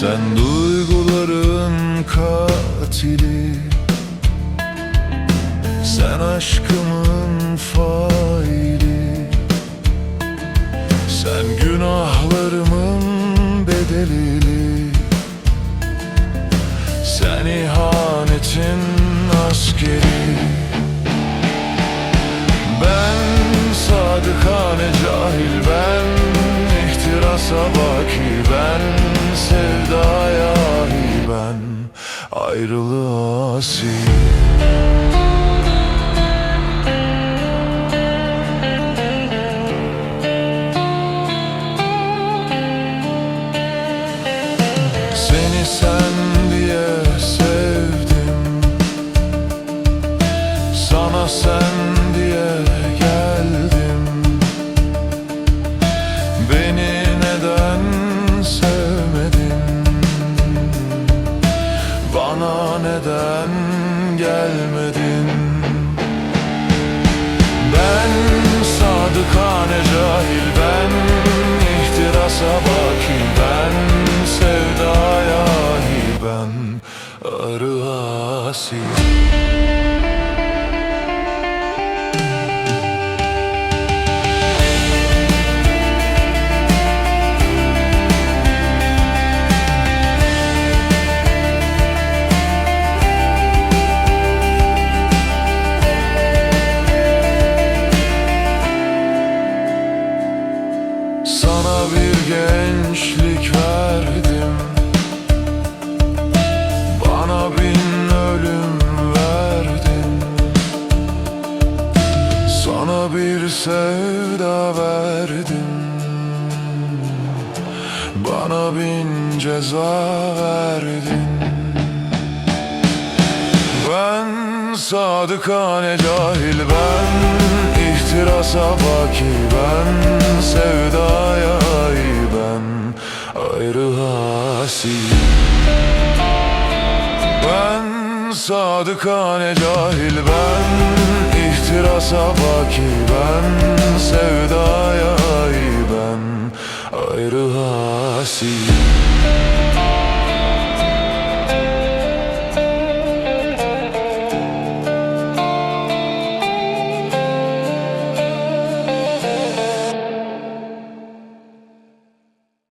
Sen duyguların katili. Sen aşkımın faili. Sen günahlarımın bedelili. Sen ihanetin askeri ayrılığa asi gelmedin. Ben sadıkane cahil ben ihtirasa baki ben sevdaya ben arı asi bir sevda verdim Bana bin ceza verdin. Ben sadıkane cahil ben ihtirasa baki ben sevdaya ay ben ayrı hasi Ben sadıkane cahil ben ihtirasa baki ben sevdaya ay ben ayrı hasi